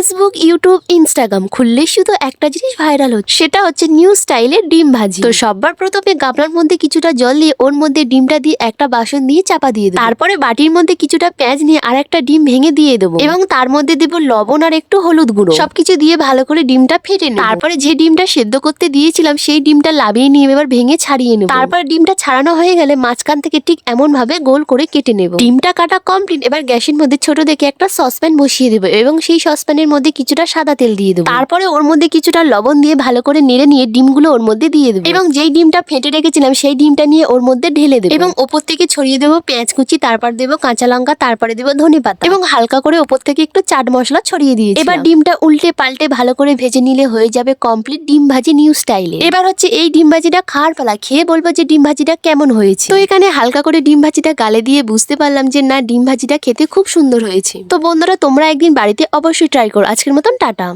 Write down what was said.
Facebook YouTube Instagram খুললে শুধু একটা জিনিস ভাইরাল হচ্ছে। সেটা হচ্ছে নিউ স্টাইলের ডিম ভাজি। তো সবার প্রথমে গামলার মধ্যে কিছুটা জল দিয়ে ওর মধ্যে ডিমটা দিয়ে একটা বাসন দিয়ে চাপা দিয়ে দেবো। তারপরে বাটির মধ্যে কিছুটা পেঁয়াজ নিয়ে আর একটা ডিম ভেঙে দিয়ে দেবো। এবং তার মধ্যে দেবো লবণ আর একটু হলুদ গুঁড়ো। সবকিছু দিয়ে ভালো করে ডিমটা ফেটে নেব। তারপরে যে ডিমটা সেদ্ধ করতে দিয়েছিলাম, সেই ডিমটা লাভিয়ে নিয়ে এবার ভেঙে ছাড়িয়ে নেব। তারপর ডিমটা ছাড়ানো হয়ে গেলে মাঝখান থেকে ঠিক এমন ভাবে গোল করে কেটে নেব। ডিমটা কাটা কমপ্লিট এবার গ্যাসের মধ্যে ছোট দেখে একটা সসপ্যান বসিয়ে দেবো। এবং সেই সসপ্যানের মধ্যে কিছুটা সাদা তেল দিয়ে দেবো। তারপরে ওর মধ্যে কিছুটা লবণ দিয়ে ভালো করে নেড়ে নিয়ে ডিমগুলো ওর মধ্যে দিয়ে দেবো। এবং যেই ডিমটা ফেটে রেখেছিলাম সেই ডিমটা নিয়ে ওর মধ্যে ঢেলে দেবো। এবং ওপর থেকে ছড়িয়ে দেবো পেঁয়াজ কুচি তারপর দেবো কাঁচা লঙ্কা তারপরে দেবো ধনে পাতা। এবং হালকা করে ওপর থেকে একটু চাট মশলা ছড়িয়ে দিয়ে এবার ডিমটা উল্টে পাল্টে ভালো করে ভেজে নিলে হয়ে যাবে কমপ্লিট ডিম ভাজি নিউ স্টাইলে এবার হচ্ছে এই ডিম ভাজিটা খাওয়ার পালা খেয়ে বলব যে ডিম ভাজিটা কেমন হয়েছে। তো এখানে হালকা করে ডিম ভাজিটা গালে দিয়ে বুঝতে পারলাম যে না ডিম ভাজিটা খেতে খুব সুন্দর হয়েছে। তো বন্ধুরা তোমরা একদিন বাড়িতে অবশ্যই ট্রাই করো আজকের মতন টাটা।